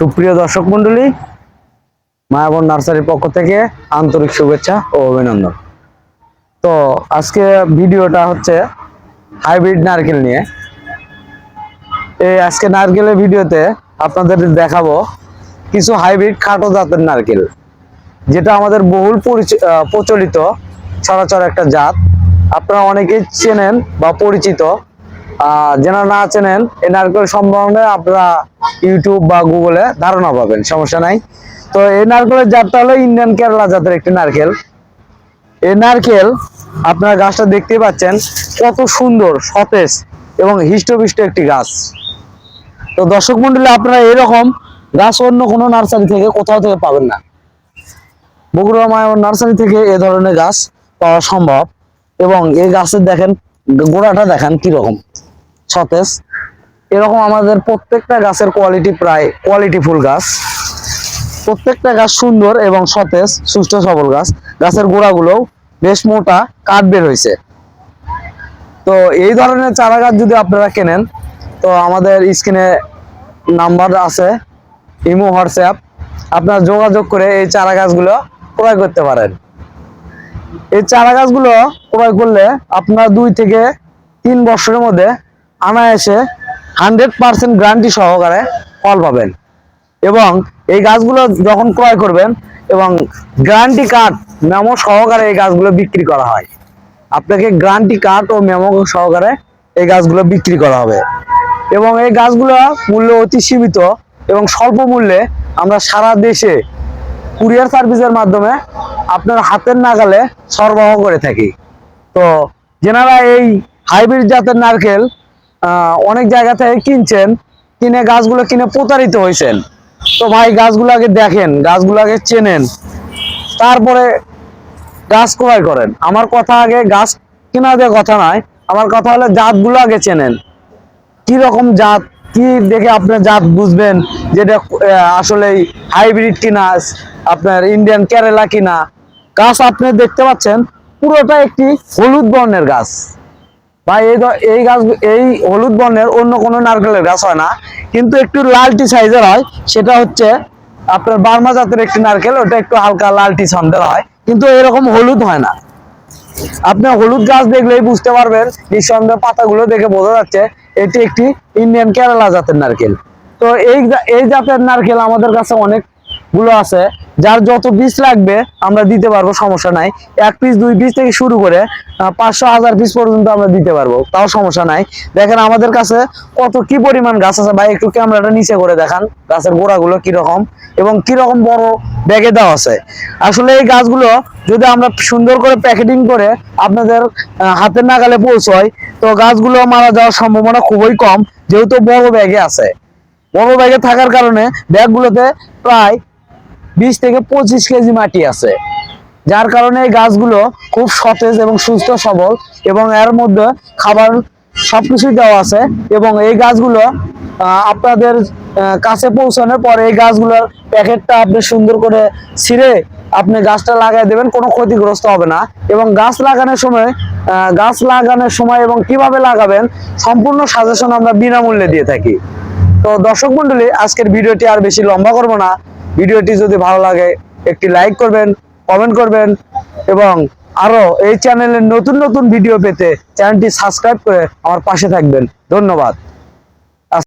সুপ্রিয় দর্শক মন্ডলী মায়াবন নার্সারির পক্ষ থেকে আন্তরিক শুভেচ্ছা ও অভিনন্দন। তো আজকে ভিডিওটা হচ্ছে হাইব্রিড নারকেল নিয়ে। এই আজকে নারকেলের ভিডিওতে আপনাদের দেখাবো কিছু হাইব্রিড খাটো জাতের নারকেল, যেটা আমাদের বহুল পরিচ- প্রচলিত সরাচর একটা জাত। আপনারা অনেকেই চেনেন বা পরিচিত যারা না চেনেন এই নারকেল সম্বন্ধে আপনারা ইউটিউব বা গুগলে ধারণা পাবেন, সমস্যা নাই। তো এই নারকেলের জাতটা হলো ইন্ডিয়ান কেরালা জাতের একটি নারকেল। এই নারকেল, আপনারা গাছটা দেখতেই পাচ্ছেন, কত সুন্দর, সতেজ এবং হৃষ্টপুষ্ট একটি গাছ। তো দর্শক মন্ডলী, আপনারা এরকম গাছ অন্য কোনো নার্সারি থেকে কোথাও থেকে পাবেন না। বগুড়া মায়ের নার্সারি থেকে এ ধরনের গাছ পাওয়া সম্ভব। এবং এই গাছের দেখেন, গোড়াটা দেখেন কীরকম। সতেজ। এরকম আমাদের প্রত্যেকটা গাছের কোয়ালিটি প্রায় কোয়ালিটি ফুল গাছ। প্রত্যেকটা গাছ সুন্দর এবং সতেজ, সুস্থ সবল গাছ। গাছের গোড়াগুলো বেশ মোটা কাঠ বের হয়েছে। তো এই ধরনের চারা গাছ যদি আপনারা কেনেন, তো আমাদের স্ক্রিনে নাম্বার আছে, ইমো, হোয়াটসঅ্যাপ। আপনারা যোগাযোগ করে এই চারা গাছগুলো ক্রয় করতে পারেন। এই চারা গাছগুলো ক্রয় করলে আপনারা দুই থেকে তিন বছরের মধ্যে আনায়াসে হান্ড্রেড পার্সেন্ট গ্যারান্টি সহকারে ফল পাবেন। এবং এই গাছগুলো যখন ক্রয় করবেন এবং গ্যারান্টি কার্ড মেমো সহকারে এই গাছগুলো বিক্রি করা হয়। আপনাকে গ্যারান্টি কার্ড ও মেমো সহকারে এই গাছগুলো বিক্রি করা হবে। এবং এই গাছগুলো মূল্য অতি সীমিত এবং স্বল্প মূল্যে আমরা সারা দেশে কুরিয়ার সার্ভিসের মাধ্যমে আপনার হাতের নাগালে সরবরাহ করে থাকি। তো, যেনারা এই হাইব্রিড জাতের নারকেল অনেক জায়গা থেকে কিনছেন, কিনে গাছগুলো কিনে প্রতারিত হয়েছেন। তো ভাই, গাছগুলো আগে দেখেন, গাছগুলো আগে চেনেন। তারপরে গাছ ক্রয় করেন? আমার কথা আগে গাছ কেনা দিয়ে কথা নয়, আমার কথা হলো জাতগুলো আগে চেনেন। কি রকম জাত, কি দেখে আপনার জাত বুঝবেন? যেটা আসলে হাইব্রিড কিনা, আপনার ইন্ডিয়ান কেরালা কিনা। গাছ আপনি দেখতে পাচ্ছেন, পুরোটা একটি হলুদ বর্ণের গাছ। বা এই এই গাছ, এই হলুদ বর্ণের অন্য কোনো নারকেলের গাছ হয় না। কিন্তু একটু লালটি সাইজের হয়, সেটা হচ্ছে আপনার বার্মা জাতের একটি নারকেল, ওটা একটু হালকা লালটি ছন্দের হয়, কিন্তু এরকম হলুদ হয় না। আপনি হলুদ গাছ দেখলেই বুঝতে পারবেন, নিঃসন্দেহে পাতাগুলো দেখে বোঝা যাচ্ছে, এটি একটি ইন্ডিয়ান কেরালা জাতের নারকেল। তো এই এই জাতের নারকেল আমাদের কাছে অনেকগুলো আছে। যার যত পিস লাগবে, আমরা দিতে পারব, সমস্যা নাই। এক পিস দুই পিস থেকে শুরু করে পাঁচশো, হাজার পিস পর্যন্ত আমরা দিতে পারব, তাও সমস্যা নাই। দেখেন আমাদের কাছে কত কি পরিমাণ গাছ আছে, ভাই, একটু ক্যামেরাটা নিচে করে দেখান, গাছের গোড়াগুলো কীরকম এবং কীরকম বড় ব্যাগে দেওয়া আছে। আসলে এই গাছগুলো যদি আমরা সুন্দর করে প্যাকেটিং করে আপনাদের হাতের নাগালে পৌঁছয় তো গাছগুলো মারা যাওয়ার সম্ভাবনা খুবই কম, যেহেতু বড় ব্যাগে আছে। বড় ব্যাগে থাকার কারণে ব্যাগগুলোতে প্রায় বিশ থেকে পঁচিশ কেজি মাটি আছে। যার কারণে এই গাছগুলো খুব সতেজ এবং সুস্থ, সবল এবং এর মধ্যে খাবার সবকিছুই দেওয়া আছে এবং এই গাছগুলো আপনাদের কাছে পৌঁছানোর পরে এই গাছগুলোর প্যাকেটটা আপনি সুন্দর করে ছিঁড়ে আপনি গাছটা লাগাই দেবেন, কোনো ক্ষতিগ্রস্ত হবে না এবং গাছ লাগানোর সময় গাছ লাগানোর সময় এবং কীভাবে লাগাবেন সম্পূর্ণ সাজেশন আমরা বিনামূল্যে দিয়ে থাকি। তো দর্শক মন্ডলী আজকের ভিডিওটি আর বেশি লম্বা করব না। ভিডিওটি যদি ভালো লাগে, একটি লাইক করবেন কমেন্ট করবেন, এবং আরও এই চ্যানেলের নতুন নতুন ভিডিও পেতে চ্যানেলটি সাবস্ক্রাইব করে আমার পাশে থাকবেন। ধন্যবাদ।